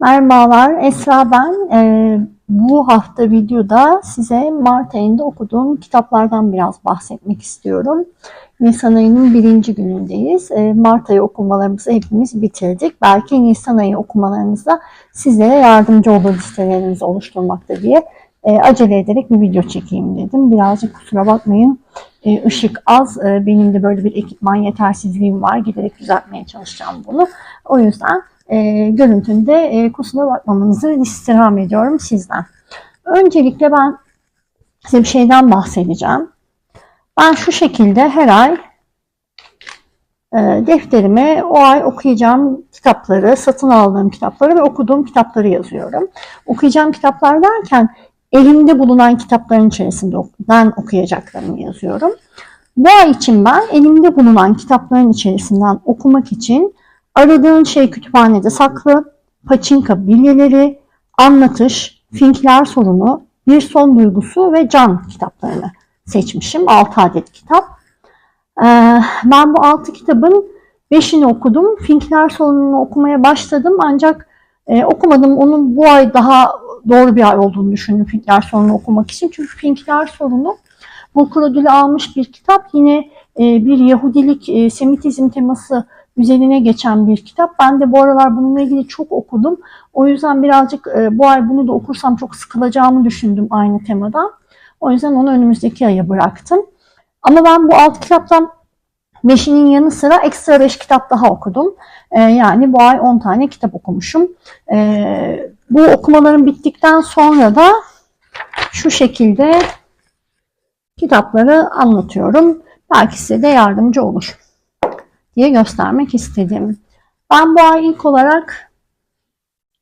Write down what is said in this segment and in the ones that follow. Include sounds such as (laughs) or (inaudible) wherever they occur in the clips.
Merhabalar, Esra ben. Ee, bu hafta videoda size Mart ayında okuduğum kitaplardan biraz bahsetmek istiyorum. Nisan ayının birinci günündeyiz. Ee, Mart ayı okumalarımızı hepimiz bitirdik. Belki Nisan ayı okumalarınızda sizlere yardımcı olur listelerinizi oluşturmakta diye e, acele ederek bir video çekeyim dedim. Birazcık kusura bakmayın. E, ışık az. E, benim de böyle bir ekipman yetersizliğim var. Giderek düzeltmeye çalışacağım bunu. O yüzden e, görüntünde e, kusura bakmamanızı istirham ediyorum sizden. Öncelikle ben size bir şeyden bahsedeceğim. Ben şu şekilde her ay e, defterime o ay okuyacağım kitapları, satın aldığım kitapları ve okuduğum kitapları yazıyorum. Okuyacağım kitaplar derken elimde bulunan kitapların içerisinden okuyacaklarımı yazıyorum. Bu ay için ben elimde bulunan kitapların içerisinden okumak için Aradığın şey kütüphanede saklı, paçinka bilyeleri, anlatış, finkler sorunu, bir son duygusu ve can kitaplarını seçmişim. 6 adet kitap. Ee, ben bu 6 kitabın 5'ini okudum. Finkler sorununu okumaya başladım ancak e, okumadım. Onun bu ay daha doğru bir ay olduğunu düşündüm Finkler sorununu okumak için. Çünkü Finkler sorunu Bulkur ödülü almış bir kitap. Yine e, bir Yahudilik, e, Semitizm teması üzerine geçen bir kitap. Ben de bu aralar bununla ilgili çok okudum. O yüzden birazcık e, bu ay bunu da okursam çok sıkılacağımı düşündüm aynı temada. O yüzden onu önümüzdeki aya bıraktım. Ama ben bu alt kitaptan 5'inin yanı sıra ekstra 5 kitap daha okudum. E, yani bu ay 10 tane kitap okumuşum. E, bu okumalarım bittikten sonra da şu şekilde kitapları anlatıyorum. Belki size de yardımcı olur diye göstermek istedim. Ben bu ay ilk olarak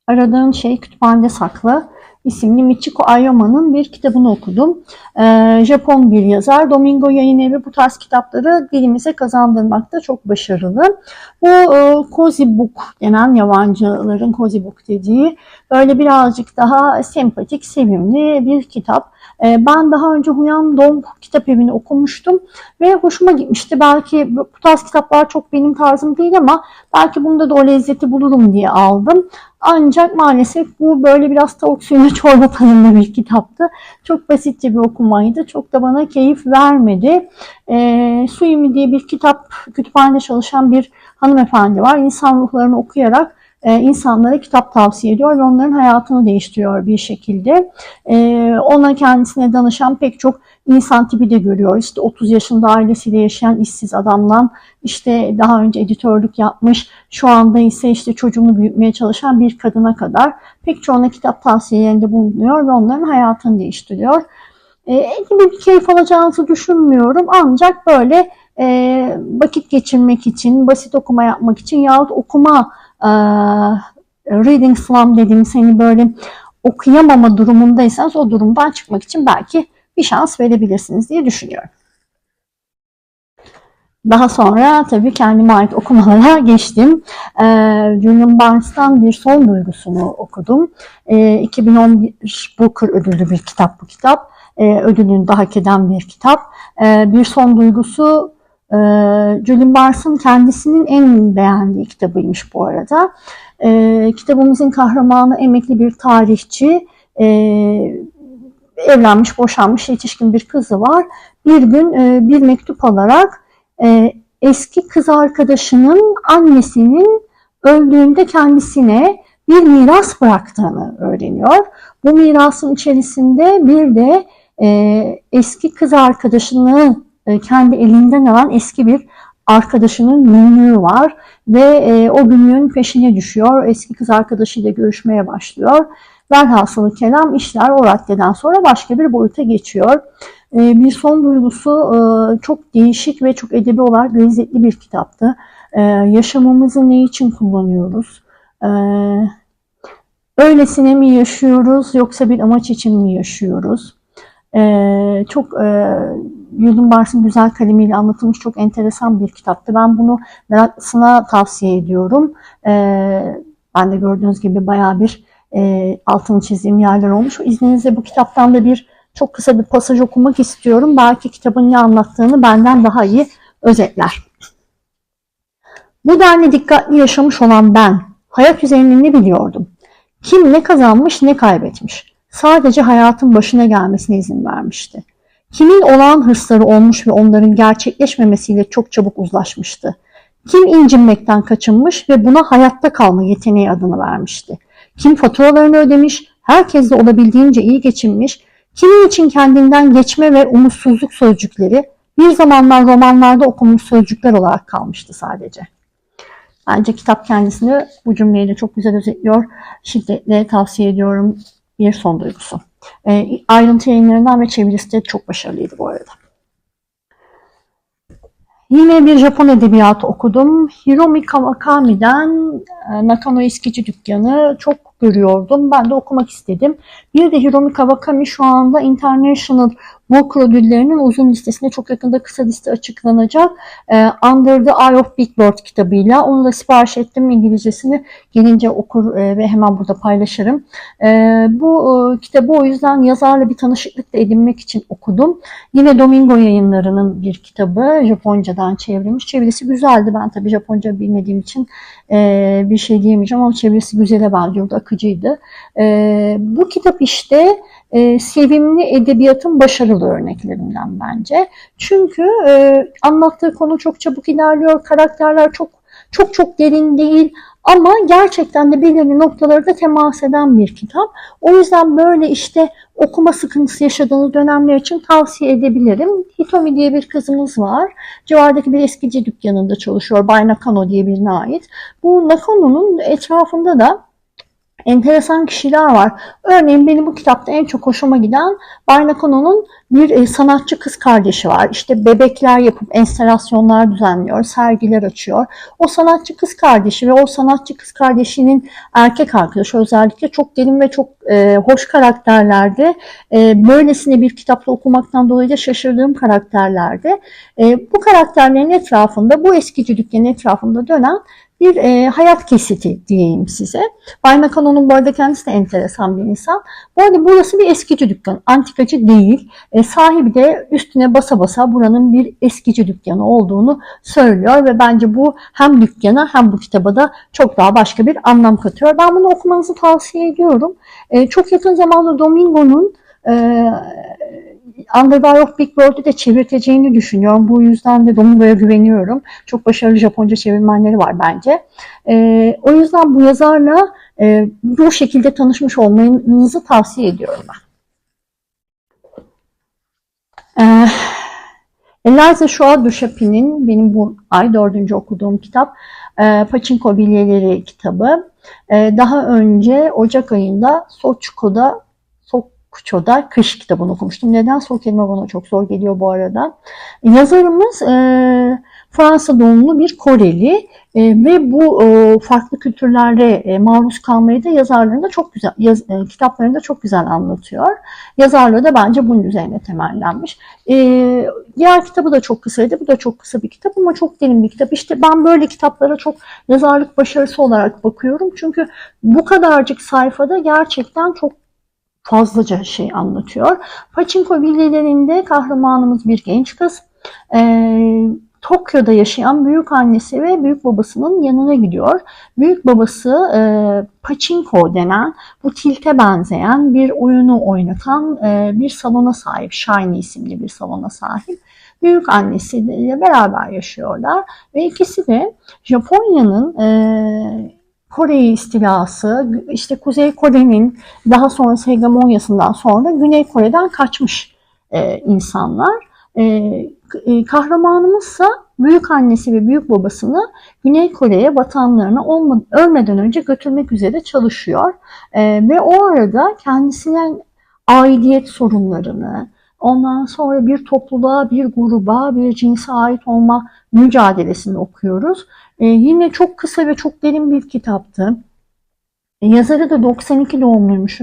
aradığım şey kütüphanede saklı isimli Michiko Ayoma'nın bir kitabını okudum. Ee, Japon bir yazar. Domingo Yayın Evi bu tarz kitapları dilimize kazandırmakta çok başarılı. Bu e, cozy book denen yabancıların cozy book dediği böyle birazcık daha sempatik, sevimli bir kitap. Ee, ben daha önce Huyan Dong kitap evini okumuştum ve hoşuma gitmişti. Belki bu tarz kitaplar çok benim tarzım değil ama belki bunda da o lezzeti bulurum diye aldım. Ancak maalesef bu böyle biraz tavuk suyuna (laughs) çorba tadında bir kitaptı. Çok basitçe bir okumaydı. Çok da bana keyif vermedi. E, Suyumi diye bir kitap kütüphanede çalışan bir hanımefendi var. İnsan ruhlarını okuyarak insanlara kitap tavsiye ediyor ve onların hayatını değiştiriyor bir şekilde. E, ona kendisine danışan pek çok insan tipi de görüyor. İşte 30 yaşında ailesiyle yaşayan işsiz adamdan işte daha önce editörlük yapmış, şu anda ise işte çocuğunu büyütmeye çalışan bir kadına kadar pek çoğuna kitap tavsiyelerinde bulunuyor ve onların hayatını değiştiriyor. E, gibi bir keyif alacağınızı düşünmüyorum ancak böyle e, vakit geçirmek için, basit okuma yapmak için yahut okuma reading slum dediğimiz hani böyle okuyamama durumundaysanız o durumdan çıkmak için belki bir şans verebilirsiniz diye düşünüyorum. Daha sonra tabii kendime ait okumalara (laughs) geçtim. Ee, Julian Barnes'tan bir son duygusunu okudum. Ee, 2011 Booker ödüllü bir kitap bu kitap. Ee, ödülünü de hak eden bir kitap. Ee, bir son duygusu e, Julian Barnes'ın kendisinin en beğendiği kitabıymış bu arada. Ee, kitabımızın kahramanı emekli bir tarihçi. Ee, evlenmiş, boşanmış, yetişkin bir kızı var. Bir gün e, bir mektup alarak e, eski kız arkadaşının annesinin öldüğünde kendisine bir miras bıraktığını öğreniyor. Bu mirasın içerisinde bir de e, eski kız arkadaşını e, kendi elinden alan eski bir arkadaşının günlüğü var ve e, o günlüğün peşine düşüyor. Eski kız arkadaşıyla görüşmeye başlıyor Velhasılı kelam işler o raddeden sonra başka bir boyuta geçiyor. Ee, bir son duygusu e, çok değişik ve çok edebi olarak lezzetli bir kitaptı. Ee, yaşamımızı ne için kullanıyoruz? Ee, öylesine mi yaşıyoruz yoksa bir amaç için mi yaşıyoruz? Çok e, Yıldın Bars'ın güzel kalemiyle anlatılmış çok enteresan bir kitaptı. Ben bunu meraklısına tavsiye ediyorum. Ben de gördüğünüz gibi bayağı bir e, altını çizdiğim yerler olmuş. İzninizle bu kitaptan da bir çok kısa bir pasaj okumak istiyorum. Belki kitabın ne anlattığını benden daha iyi özetler. Bu denli dikkatli yaşamış olan ben, hayat üzerine ne biliyordum? Kim ne kazanmış ne kaybetmiş. Sadece hayatın başına gelmesine izin vermişti. Kimin olağan hırsları olmuş ve onların gerçekleşmemesiyle çok çabuk uzlaşmıştı. Kim incinmekten kaçınmış ve buna hayatta kalma yeteneği adını vermişti. Kim faturalarını ödemiş, herkesle olabildiğince iyi geçinmiş, kimin için kendinden geçme ve umutsuzluk sözcükleri bir zamanlar romanlarda okunmuş sözcükler olarak kalmıştı sadece. Bence kitap kendisini bu cümleyle çok güzel özetliyor. Şiddetle tavsiye ediyorum bir son duygusu. E, ayrıntı yayınlarından ve çevirisi de çok başarılıydı bu arada. Yine bir Japon edebiyatı okudum. Hiromi Kawakami'den e, Nakano Eskici Dükkanı çok görüyordum. Ben de okumak istedim. Bir de Hiromi Kawakami şu anda International Book ödüllerinin uzun listesinde çok yakında kısa liste açıklanacak. E, Under the Eye of Big Lord kitabıyla. Onu da sipariş ettim. İngilizcesini gelince okur e, ve hemen burada paylaşırım. E, bu e, kitabı o yüzden yazarla bir tanışıklık da edinmek için okudum. Yine Domingo yayınlarının bir kitabı. Japoncadan çevrilmiş. Çevirisi güzeldi. Ben tabii Japonca bilmediğim için e, bir şey diyemeyeceğim ama çevirisi güzele benziyordu. Akıcıydı. E, bu kitap işte e, sevimli edebiyatın başarılı örneklerinden bence. Çünkü e, anlattığı konu çok çabuk ilerliyor, karakterler çok çok çok derin değil ama gerçekten de belirli noktaları da temas eden bir kitap. O yüzden böyle işte okuma sıkıntısı yaşadığınız dönemler için tavsiye edebilirim. Hitomi diye bir kızımız var. Civardaki bir eskici dükkanında çalışıyor. Bay Nakano diye birine ait. Bu Nakano'nun etrafında da enteresan kişiler var. Örneğin benim bu kitapta en çok hoşuma giden Barnacono'nun bir e, sanatçı kız kardeşi var. İşte bebekler yapıp enstalasyonlar düzenliyor, sergiler açıyor. O sanatçı kız kardeşi ve o sanatçı kız kardeşinin erkek arkadaşı özellikle çok derin ve çok e, hoş karakterlerdi. E, böylesine bir kitapta okumaktan dolayı da şaşırdığım karakterlerdi. E, bu karakterlerin etrafında, bu eskici dükkanın etrafında dönen bir e, hayat kesiti diyeyim size. Bay Nakano'nun bu arada kendisi de enteresan bir insan. Bu arada burası bir eskici dükkan. Antikacı değil. E, sahibi de üstüne basa basa buranın bir eskici dükkanı olduğunu söylüyor ve bence bu hem dükkana hem bu kitaba da çok daha başka bir anlam katıyor. Ben bunu okumanızı tavsiye ediyorum. E, çok yakın zamanda Domingo'nun e, Under of Big World'ü de çevirteceğini düşünüyorum. Bu yüzden de Domingo'ya güveniyorum. Çok başarılı Japonca çevirmenleri var bence. E, o yüzden bu yazarla e, bu şekilde tanışmış olmanızı tavsiye ediyorum ben. E, Eliza Şua Duşapi'nin benim bu ay dördüncü okuduğum kitap e, Pachinko Bilyeleri kitabı. E, daha önce Ocak ayında Soçko'da Kuço'da kış kitabını okumuştum. Neden o kelime bana çok zor geliyor bu arada. Yazarımız e, Fransa doğumlu bir Koreli e, ve bu e, farklı kültürlere e, maruz kalmayı da yazarlarında çok güzel, yaz, e, kitaplarında çok güzel anlatıyor. Yazarlığı da bence bunun üzerine temellenmiş. E, diğer kitabı da çok kısaydı. Bu da çok kısa bir kitap ama çok derin bir kitap. İşte ben böyle kitaplara çok yazarlık başarısı olarak bakıyorum. Çünkü bu kadarcık sayfada gerçekten çok fazlaca şey anlatıyor. Pachinko bilyelerinde kahramanımız bir genç kız. Ee, Tokyo'da yaşayan büyük annesi ve büyük babasının yanına gidiyor. Büyük babası e, pachinko denen bu tilte benzeyen bir oyunu oynatan e, bir salona sahip. Shiny isimli bir salona sahip. Büyük annesiyle beraber yaşıyorlar ve ikisi de Japonya'nın e, Kore istilası, işte Kuzey Kore'nin daha sonra hegemonyasından sonra Güney Kore'den kaçmış e, insanlar. E, e, kahramanımızsa büyük annesi ve büyük babasını Güney Kore'ye vatanlarına olma, ölmeden önce götürmek üzere çalışıyor. E, ve o arada kendisine aidiyet sorunlarını, ondan sonra bir topluluğa, bir gruba, bir cinse ait olma mücadelesini okuyoruz. E, yine çok kısa ve çok derin bir kitaptı. E, yazarı da 92 doğumluymuş.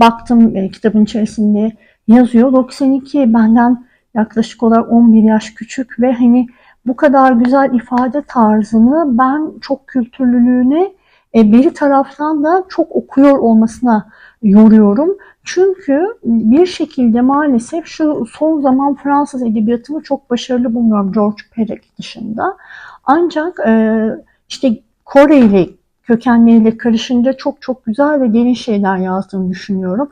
Baktım e, kitabın içerisinde yazıyor. 92 benden yaklaşık olarak 11 yaş küçük ve hani bu kadar güzel ifade tarzını ben çok kültürlülüğüne e, bir taraftan da çok okuyor olmasına yoruyorum. Çünkü bir şekilde maalesef şu son zaman Fransız edebiyatını çok başarılı bulmuyorum George Perec dışında. Ancak e, işte Kore ile kökenleriyle karışınca çok çok güzel ve derin şeyler yazdığını düşünüyorum.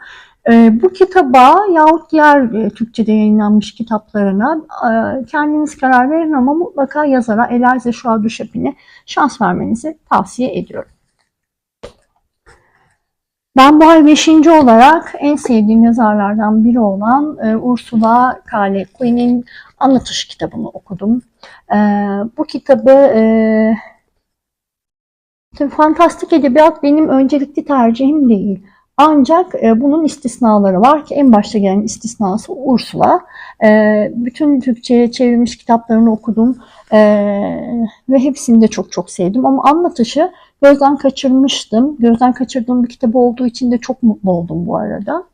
E, bu kitaba yahut diğer e, Türkçe'de yayınlanmış kitaplarına e, kendiniz karar verin ama mutlaka yazara Eliza Şua Düşepin'e şans vermenizi tavsiye ediyorum. Ben bu ay 5. olarak en sevdiğim yazarlardan biri olan e, Ursula K. Le Guin'in Anlatış kitabını okudum. E, bu kitabı e, fantastik edebiyat benim öncelikli tercihim değil. Ancak e, bunun istisnaları var ki en başta gelen istisnası Ursula. E, bütün Türkçe'ye çevrilmiş kitaplarını okudum e, ve hepsini de çok çok sevdim. Ama anlatışı gözden kaçırmıştım. Gözden kaçırdığım bir kitabı olduğu için de çok mutlu oldum bu arada.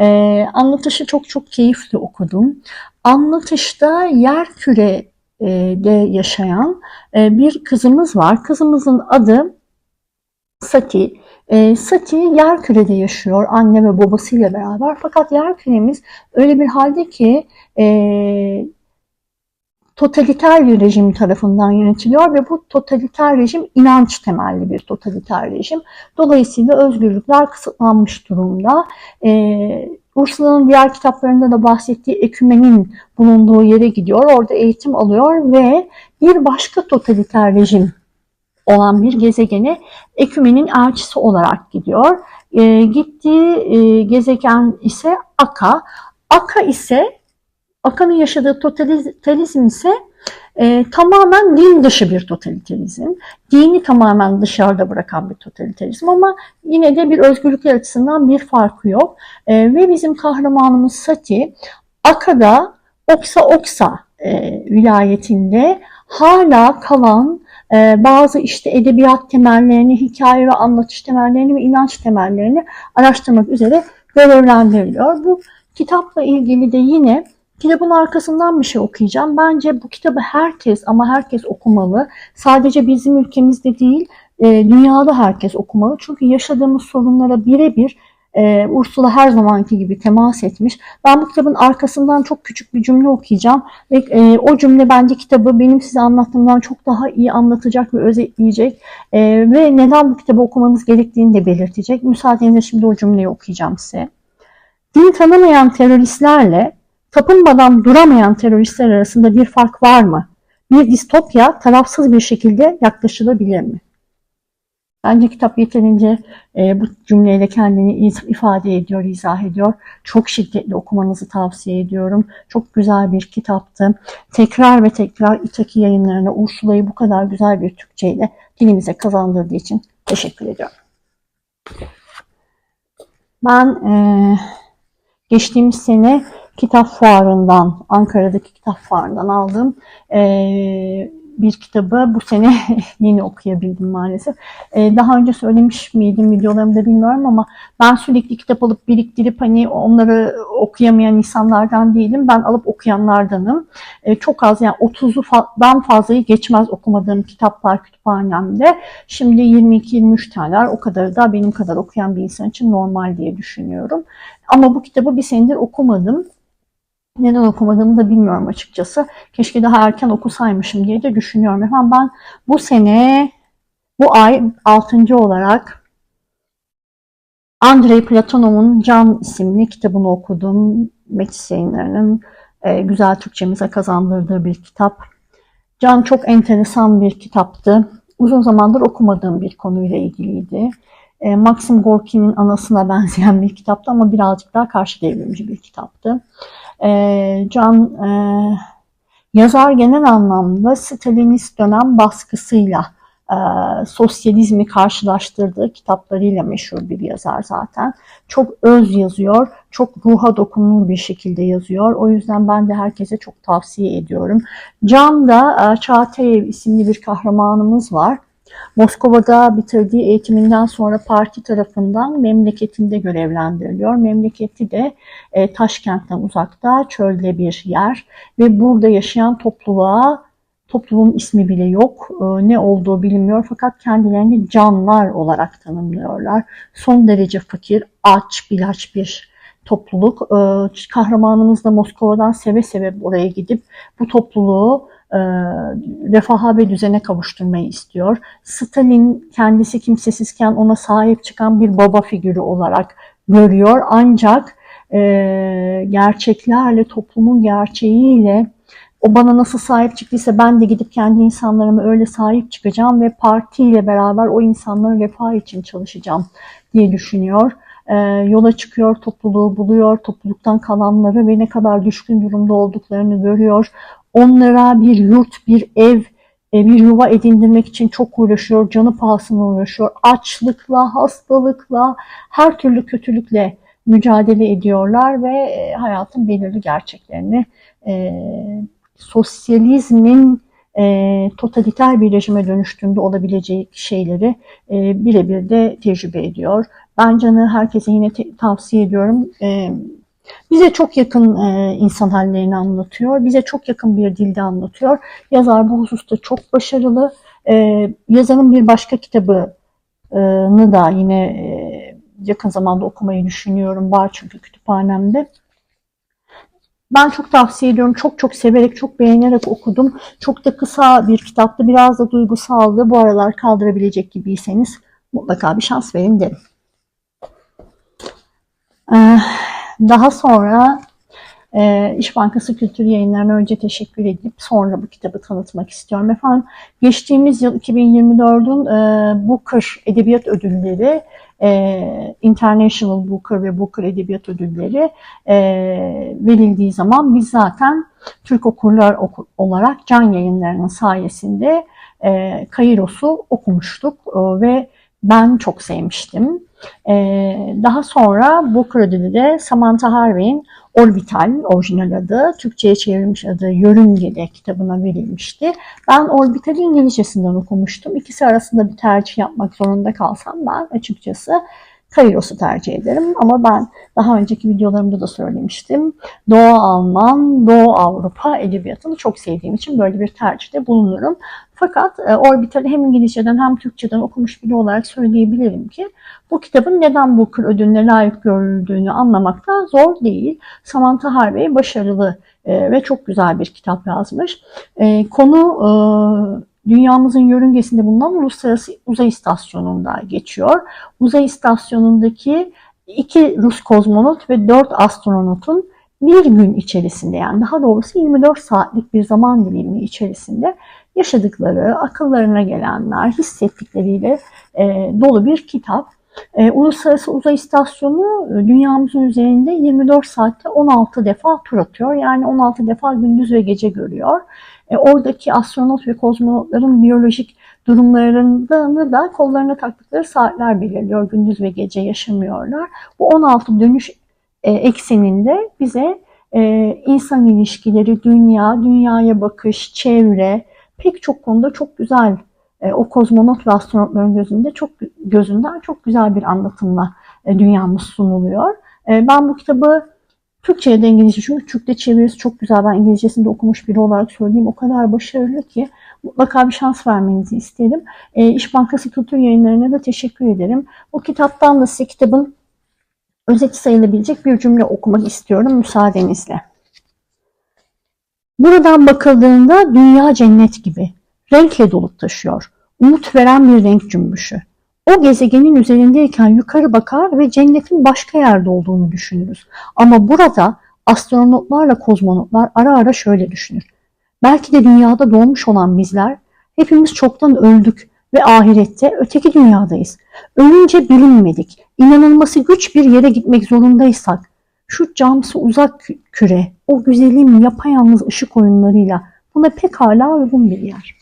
E, anlatışı çok çok keyifli okudum. Anlatışta yer kürede yaşayan e, bir kızımız var. Kızımızın adı Sati. E, Sati yer kürede yaşıyor anne ve babasıyla beraber. Fakat yer küremiz öyle bir halde ki e, totaliter bir rejim tarafından yönetiliyor ve bu totaliter rejim inanç temelli bir totaliter rejim. Dolayısıyla özgürlükler kısıtlanmış durumda. Ee, Ursula'nın diğer kitaplarında da bahsettiği ekümenin bulunduğu yere gidiyor. Orada eğitim alıyor ve bir başka totaliter rejim olan bir gezegene ekümenin elçisi olarak gidiyor. E, gittiği e, gezegen ise Aka. Aka ise Akan'ın yaşadığı totalitarizm ise e, tamamen din dışı bir totalitarizm. Dini tamamen dışarıda bırakan bir totalitarizm ama yine de bir özgürlükler açısından bir farkı yok. E, ve bizim kahramanımız Sati Aka'da Oksa Oksa e, vilayetinde hala kalan e, bazı işte edebiyat temellerini, hikaye ve anlatış temellerini ve inanç temellerini araştırmak üzere görevlendiriliyor. Bu kitapla ilgili de yine Kitabın arkasından bir şey okuyacağım. Bence bu kitabı herkes ama herkes okumalı. Sadece bizim ülkemizde değil, e, dünyada herkes okumalı. Çünkü yaşadığımız sorunlara birebir e, Ursula her zamanki gibi temas etmiş. Ben bu kitabın arkasından çok küçük bir cümle okuyacağım ve e, o cümle bence kitabı benim size anlattığımdan çok daha iyi anlatacak ve özetleyecek ve neden bu kitabı okumanız gerektiğini de belirtecek. Müsaadenizle şimdi o cümleyi okuyacağım size. Din tanımayan teröristlerle tapınmadan duramayan teröristler arasında bir fark var mı? Bir distopya tarafsız bir şekilde yaklaşılabilir mi? Bence kitap yeterince e, bu cümleyle kendini ifade ediyor, izah ediyor. Çok şiddetli okumanızı tavsiye ediyorum. Çok güzel bir kitaptı. Tekrar ve tekrar İtaki yayınlarına Ursula'yı bu kadar güzel bir Türkçeyle dilimize kazandırdığı için teşekkür ediyorum. Ben e, geçtiğimiz sene kitap fuarından, Ankara'daki kitap fuarından aldığım e, bir kitabı bu sene (laughs) yeni okuyabildim maalesef. E, daha önce söylemiş miydim videolarımda bilmiyorum ama ben sürekli kitap alıp biriktirip hani onları okuyamayan insanlardan değilim. Ben alıp okuyanlardanım. E, çok az yani 30'dan fazlayı geçmez okumadığım kitaplar kütüphanemde. Şimdi 22-23 tane o kadar da benim kadar okuyan bir insan için normal diye düşünüyorum. Ama bu kitabı bir senedir okumadım. Neden okumadığımı da bilmiyorum açıkçası. Keşke daha erken okusaymışım diye de düşünüyorum. Efendim ben bu sene, bu ay 6. olarak Andrei Platonov'un Can isimli kitabını okudum. Metis yayınlarının e, güzel Türkçemize kazandırdığı bir kitap. Can çok enteresan bir kitaptı. Uzun zamandır okumadığım bir konuyla ilgiliydi. E, Maxim Gorki'nin anasına benzeyen bir kitaptı ama birazcık daha karşı devrimci bir kitaptı. E, Can e, yazar genel anlamda Stalinist dönem baskısıyla e, sosyalizmi karşılaştırdığı kitaplarıyla meşhur bir yazar zaten. Çok öz yazıyor, çok ruha dokunur bir şekilde yazıyor. O yüzden ben de herkese çok tavsiye ediyorum. Can'da e, Çağateyev isimli bir kahramanımız var. Moskova'da bitirdiği eğitiminden sonra parti tarafından memleketinde görevlendiriliyor. Memleketi de e, Taşkent'ten uzakta, çölde bir yer ve burada yaşayan topluluğa topluluğun ismi bile yok. E, ne olduğu bilinmiyor fakat kendilerini canlar olarak tanımlıyorlar. Son derece fakir, aç, bilaç bir topluluk. E, kahramanımız da Moskova'dan seve seve oraya gidip bu topluluğu refaha ve düzene kavuşturmayı istiyor. Stalin kendisi kimsesizken ona sahip çıkan bir baba figürü olarak görüyor. Ancak e, gerçeklerle, toplumun gerçeğiyle o bana nasıl sahip çıktıysa ben de gidip kendi insanlarıma öyle sahip çıkacağım ve partiyle beraber o insanların refah için çalışacağım diye düşünüyor. Ee, yola çıkıyor, topluluğu buluyor, topluluktan kalanları ve ne kadar düşkün durumda olduklarını görüyor. Onlara bir yurt, bir ev, e, bir yuva edindirmek için çok uğraşıyor, canı pahasına uğraşıyor. Açlıkla, hastalıkla, her türlü kötülükle mücadele ediyorlar ve e, hayatın belirli gerçeklerini e, sosyalizmin e, totaliter bir rejime dönüştüğünde olabilecek şeyleri e, birebir de tecrübe ediyor. Ben Can'ı herkese yine tavsiye ediyorum. E, bize çok yakın e, insan hallerini anlatıyor. Bize çok yakın bir dilde anlatıyor. Yazar bu hususta çok başarılı. E, yazarın bir başka kitabını da yine e, yakın zamanda okumayı düşünüyorum. Var çünkü kütüphanemde. Ben çok tavsiye ediyorum. Çok çok severek, çok beğenerek okudum. Çok da kısa bir kitaptı. Biraz da duygusaldı. Bu aralar kaldırabilecek gibiyseniz mutlaka bir şans verin derim. Ee, Daha sonra e, İş Bankası Kültür Yayınları'na önce teşekkür edip sonra bu kitabı tanıtmak istiyorum. Efendim geçtiğimiz yıl 2024'ün e, Booker Edebiyat Ödülleri, e, International Booker ve Booker Edebiyat Ödülleri e, verildiği zaman biz zaten Türk okurlar oku- olarak Can Yayınları'nın sayesinde e, Kairos'u okumuştuk e, ve ben çok sevmiştim. Ee, daha sonra Booker ödülü de Samantha Harvey'in Orbital orijinal adı, Türkçe'ye çevrilmiş adı Yörüngede kitabına verilmişti. Ben Orbital'i İngilizcesinden okumuştum. İkisi arasında bir tercih yapmak zorunda kalsam ben açıkçası Kairos'u tercih ederim. Ama ben daha önceki videolarımda da söylemiştim. Doğu Alman, Doğu Avrupa edebiyatını çok sevdiğim için böyle bir tercihte bulunurum. Fakat e, Orbital'i hem İngilizceden hem Türkçeden okumuş biri olarak söyleyebilirim ki bu kitabın neden Booker ödülüne layık görüldüğünü anlamakta zor değil. Samantha Harvey başarılı e, ve çok güzel bir kitap yazmış. E, konu e, dünyamızın yörüngesinde bulunan Uluslararası Uzay İstasyonu'nda geçiyor. Uzay İstasyonu'ndaki iki Rus kozmonot ve dört astronotun bir gün içerisinde yani daha doğrusu 24 saatlik bir zaman dilimi içerisinde yaşadıkları, akıllarına gelenler, hissettikleriyle e, dolu bir kitap. E, Uluslararası Uzay İstasyonu e, dünyamızın üzerinde 24 saatte 16 defa tur atıyor. Yani 16 defa gündüz ve gece görüyor. E, oradaki astronot ve kozmonotların biyolojik durumlarını da kollarına taktıkları saatler belirliyor. Gündüz ve gece yaşamıyorlar. Bu 16 dönüş e, ekseninde bize e, insan ilişkileri, dünya, dünyaya bakış, çevre pek çok konuda çok güzel e, o kozmonot ve astronotların gözünde çok gözünden çok güzel bir anlatımla e, dünyamız sunuluyor. E, ben bu kitabı Türkçe'ye de İngilizce çünkü Türkçe çevirisi çok güzel. Ben İngilizcesini de okumuş biri olarak söyleyeyim. O kadar başarılı ki mutlaka bir şans vermenizi isterim. E, İş Bankası Kültür Yayınları'na da teşekkür ederim. O kitaptan da size kitabın özeti sayılabilecek bir cümle okumak istiyorum müsaadenizle. Buradan bakıldığında dünya cennet gibi renkle dolup taşıyor. Umut veren bir renk cümbüşü. O gezegenin üzerindeyken yukarı bakar ve cennetin başka yerde olduğunu düşünürüz. Ama burada astronotlarla kozmonotlar ara ara şöyle düşünür. Belki de dünyada doğmuş olan bizler hepimiz çoktan öldük ve ahirette öteki dünyadayız. Ölünce bilinmedik. İnanılması güç bir yere gitmek zorundaysak şu camsı uzak küre, o güzelim yapayalnız ışık oyunlarıyla buna pekala uygun bir yer.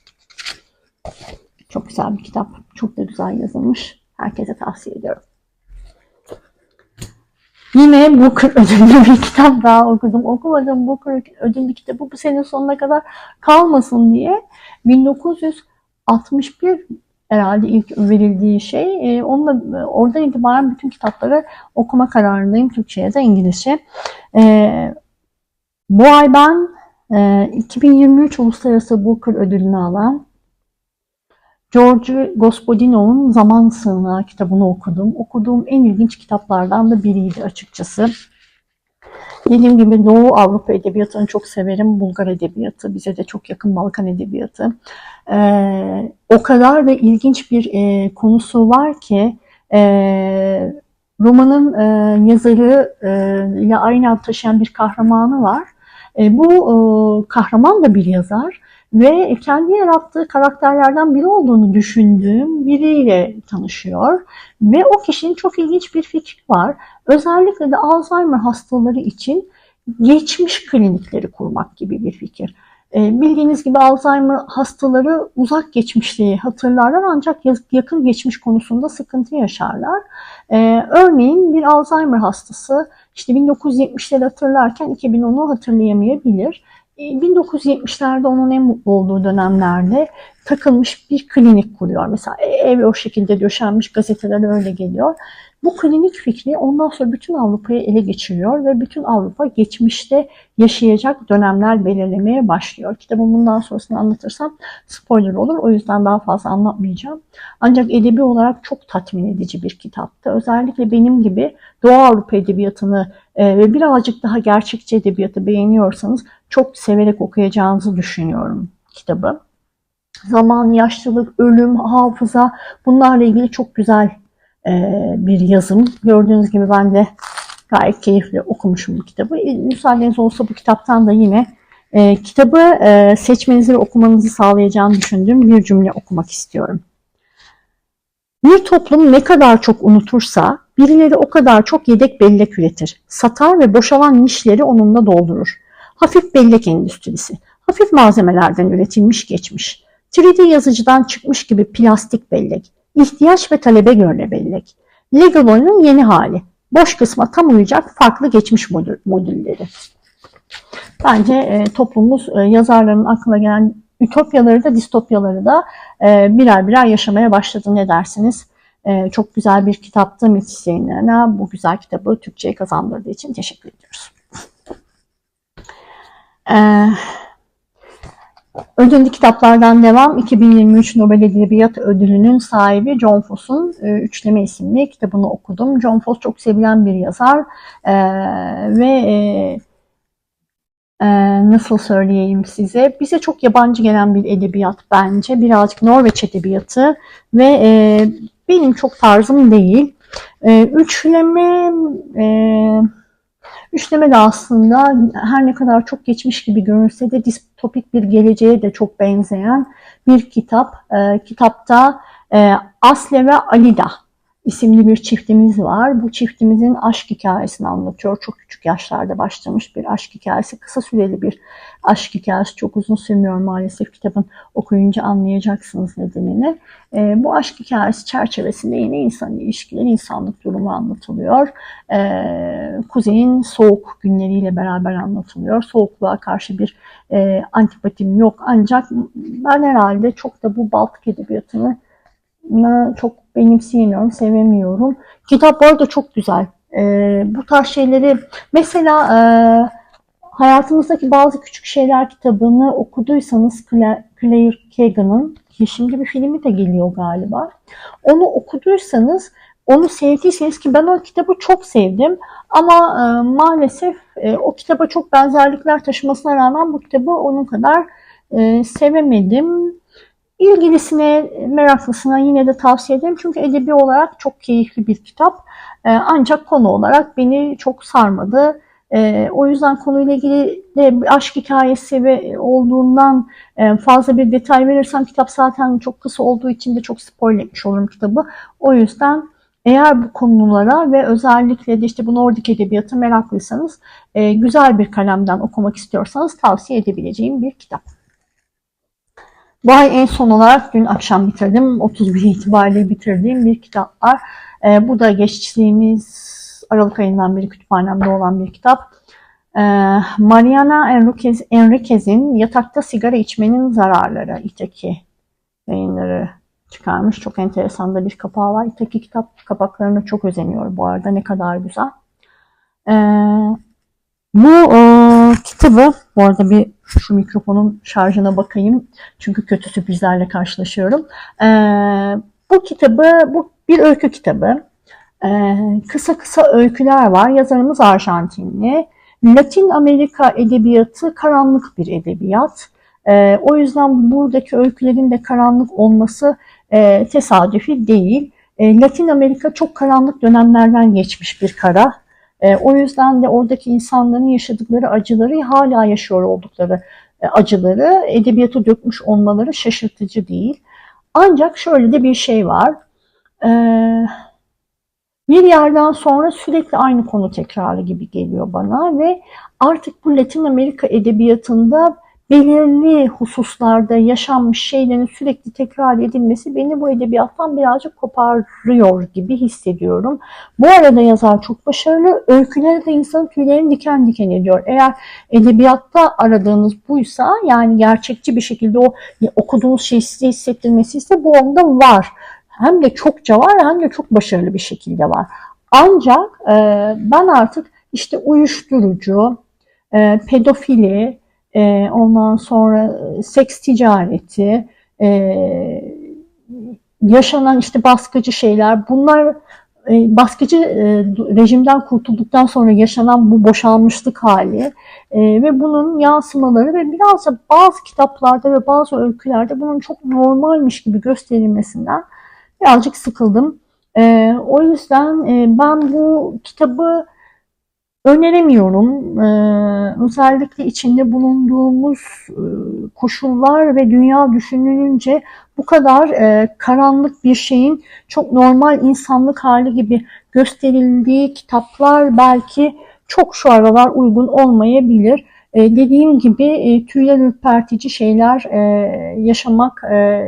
Çok güzel bir kitap. Çok da güzel yazılmış. Herkese tavsiye ediyorum. Yine Booker ödüllü bir kitap daha okudum. Okumadığım Booker ödüllü kitabı bu sene sonuna kadar kalmasın diye 1961 herhalde ilk verildiği şey. Onunla, oradan itibaren bütün kitapları okuma kararındayım. Türkçe ya da İngilizce. Bu ay ben 2023 Uluslararası Booker ödülünü alan George Gospodino'nun Zaman Sığınağı kitabını okudum. Okuduğum en ilginç kitaplardan da biriydi açıkçası. Dediğim gibi Doğu Avrupa edebiyatını çok severim. Bulgar edebiyatı, bize de çok yakın Balkan edebiyatı. Ee, o kadar da ilginç bir e, konusu var ki e, romanın e, yazarı e, ile aynı ad taşıyan bir kahramanı var. E, bu e, kahraman da bir yazar ve kendi yarattığı karakterlerden biri olduğunu düşündüğüm biriyle tanışıyor ve o kişinin çok ilginç bir fikri var. Özellikle de Alzheimer hastaları için geçmiş klinikleri kurmak gibi bir fikir. E, bildiğiniz gibi Alzheimer hastaları uzak geçmişliği hatırlarlar ancak yakın geçmiş konusunda sıkıntı yaşarlar. E, örneğin bir Alzheimer hastası işte 1970'leri hatırlarken 2010'u hatırlayamayabilir. 1970'lerde e, onun en mutlu olduğu dönemlerde takılmış bir klinik kuruyor. Mesela ev o şekilde döşenmiş gazetelerde öyle geliyor. Bu klinik fikri ondan sonra bütün Avrupa'yı ele geçiriyor ve bütün Avrupa geçmişte yaşayacak dönemler belirlemeye başlıyor. Kitabın bundan sonrasını anlatırsam spoiler olur. O yüzden daha fazla anlatmayacağım. Ancak edebi olarak çok tatmin edici bir kitaptı. Özellikle benim gibi Doğu Avrupa edebiyatını e, ve birazcık daha gerçekçi edebiyatı beğeniyorsanız çok severek okuyacağınızı düşünüyorum kitabı. Zaman, yaşlılık, ölüm, hafıza bunlarla ilgili çok güzel bir yazım. Gördüğünüz gibi ben de gayet keyifli okumuşum bu kitabı. E, müsaadeniz olsa bu kitaptan da yine e, kitabı e, seçmenizi ve okumanızı sağlayacağını düşündüğüm bir cümle okumak istiyorum. Bir toplum ne kadar çok unutursa birileri o kadar çok yedek bellek üretir. Satar ve boşalan nişleri onunla doldurur. Hafif bellek endüstrisi. Hafif malzemelerden üretilmiş geçmiş. 3D yazıcıdan çıkmış gibi plastik bellek. İhtiyaç ve talebe göre bellek. Legalo'nun yeni hali. Boş kısma tam uyacak farklı geçmiş modül, modülleri. Bence e, toplumumuz e, yazarların aklına gelen ütopyaları da distopyaları da e, birer birer yaşamaya başladı. Ne dersiniz? E, çok güzel bir kitaptı Metis yayınlarına. Bu güzel kitabı Türkçe'ye kazandırdığı için teşekkür ediyoruz. Eee Ödüllü kitaplardan devam 2023 Nobel Edebiyat Ödülü'nün sahibi John Foss'un e, Üçleme isimli kitabını okudum. John Foss çok sevilen bir yazar e, ve e, e, nasıl söyleyeyim size bize çok yabancı gelen bir edebiyat bence. Birazcık Norveç edebiyatı ve e, benim çok tarzım değil. E, üçleme... E, Üçleme de aslında her ne kadar çok geçmiş gibi görünse de distopik bir geleceğe de çok benzeyen bir kitap. E, kitapta e, Asle ve Alida isimli bir çiftimiz var. Bu çiftimizin aşk hikayesini anlatıyor. Çok küçük yaşlarda başlamış bir aşk hikayesi. Kısa süreli bir aşk hikayesi. Çok uzun sürmüyor maalesef. Kitabın okuyunca anlayacaksınız nedenini. E, bu aşk hikayesi çerçevesinde yine insan ilişkileri, insanlık durumu anlatılıyor. E, kuzeyin soğuk günleriyle beraber anlatılıyor. Soğukluğa karşı bir e, antipatim yok. Ancak ben herhalde çok da bu Baltık edebiyatını çok benimseyemiyorum, sevemiyorum. Kitap bu arada çok güzel. Ee, bu tarz şeyleri mesela e, hayatınızdaki bazı küçük şeyler kitabını okuduysanız Claire Kagan'ın ki şimdi bir filmi de geliyor galiba. Onu okuduysanız onu sevdiyseniz ki ben o kitabı çok sevdim ama e, maalesef e, o kitaba çok benzerlikler taşımasına rağmen bu kitabı onun kadar e, sevemedim. İlgilisine, meraklısına yine de tavsiye ederim. Çünkü edebi olarak çok keyifli bir kitap. Ee, ancak konu olarak beni çok sarmadı. Ee, o yüzden konuyla ilgili de aşk hikayesi olduğundan e, fazla bir detay verirsem kitap zaten çok kısa olduğu için de çok spoil etmiş olurum kitabı. O yüzden eğer bu konulara ve özellikle de işte bu Nordik edebiyatı meraklıysanız e, güzel bir kalemden okumak istiyorsanız tavsiye edebileceğim bir kitap. Bu ay en son olarak dün akşam bitirdim. 31 itibariyle bitirdiğim bir kitap var. E, bu da geçtiğimiz Aralık ayından beri kütüphanemde olan bir kitap. E, Mariana Enriquez, Enriquez'in Yatakta Sigara İçmenin Zararları İtaki yayınları çıkarmış. Çok enteresan da bir kapağı var. İtaki kitap kapaklarına çok özeniyor bu arada. Ne kadar güzel. E, bu kitabı, bu arada bir şu mikrofonun şarjına bakayım. Çünkü kötü sürprizlerle karşılaşıyorum. E, bu kitabı, bu bir öykü kitabı. E, kısa kısa öyküler var. Yazarımız Arjantinli. Latin Amerika edebiyatı karanlık bir edebiyat. E, o yüzden buradaki öykülerin de karanlık olması e, tesadüfi değil. Latin Amerika çok karanlık dönemlerden geçmiş bir kara. E, o yüzden de oradaki insanların yaşadıkları acıları hala yaşıyor oldukları e, acıları edebiyata dökmüş olmaları şaşırtıcı değil. Ancak şöyle de bir şey var. E, bir yerden sonra sürekli aynı konu tekrarı gibi geliyor bana ve artık bu Latin Amerika edebiyatında belirli hususlarda yaşanmış şeylerin sürekli tekrar edilmesi beni bu edebiyattan birazcık koparıyor gibi hissediyorum. Bu arada yazar çok başarılı. Öyküleri de insanın tüylerini diken diken ediyor. Eğer edebiyatta aradığınız buysa yani gerçekçi bir şekilde o okuduğunuz şeyi size hissettirmesi ise bu onda var. Hem de çokça var hem de çok başarılı bir şekilde var. Ancak e, ben artık işte uyuşturucu, e, pedofili, e, ondan sonra seks ticareti, e, yaşanan işte baskıcı şeyler bunlar e, baskıcı e, rejimden kurtulduktan sonra yaşanan bu boşalmışlık hali e, ve bunun yansımaları ve biraz da bazı kitaplarda ve bazı öykülerde bunun çok normalmiş gibi gösterilmesinden birazcık sıkıldım. E, o yüzden e, ben bu kitabı öneremiyorum. Ee, özellikle içinde bulunduğumuz e, koşullar ve dünya düşünülünce bu kadar e, karanlık bir şeyin çok normal insanlık hali gibi gösterildiği kitaplar belki çok şu aralar uygun olmayabilir. E, dediğim gibi e, tüyler ürpertici şeyler e, yaşamak,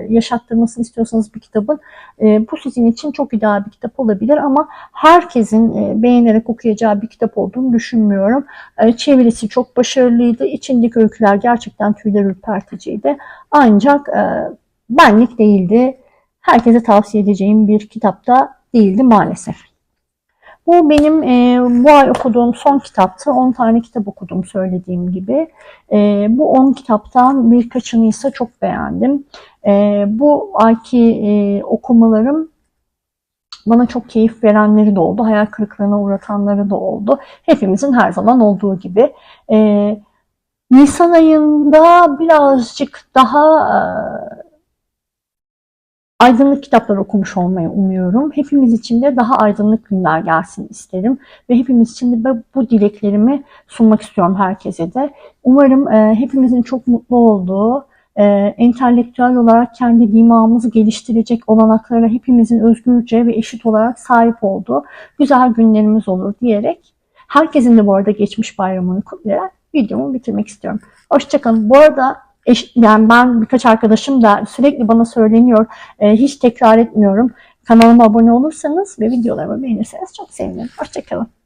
yaşattırmasını istiyorsanız bir kitabın bu sizin için çok ideal bir kitap olabilir ama herkesin beğenerek okuyacağı bir kitap olduğunu düşünmüyorum. Çevirisi çok başarılıydı. İçindeki öyküler gerçekten tüyler ürperticiydi. Ancak e, benlik değildi. Herkese tavsiye edeceğim bir kitapta değildi maalesef. Bu benim e, bu ay okuduğum son kitaptı. 10 tane kitap okudum söylediğim gibi. E, bu 10 kitaptan birkaçını ise çok beğendim. E, bu ayki e, okumalarım bana çok keyif verenleri de oldu. Hayal kırıklığına uğratanları da oldu. Hepimizin her zaman olduğu gibi. E, Nisan ayında birazcık daha e, aydınlık kitaplar okumuş olmayı umuyorum. Hepimiz için de daha aydınlık günler gelsin isterim. Ve hepimiz için de bu dileklerimi sunmak istiyorum herkese de. Umarım e, hepimizin çok mutlu olduğu, e, entelektüel olarak kendi dimağımızı geliştirecek olanaklara hepimizin özgürce ve eşit olarak sahip olduğu güzel günlerimiz olur diyerek herkesin de bu arada geçmiş bayramını kutlayarak videomu bitirmek istiyorum. Hoşçakalın. Bu arada eş, yani ben birkaç arkadaşım da sürekli bana söyleniyor. E, hiç tekrar etmiyorum. Kanalıma abone olursanız ve videolarımı beğenirseniz çok sevinirim. Hoşçakalın.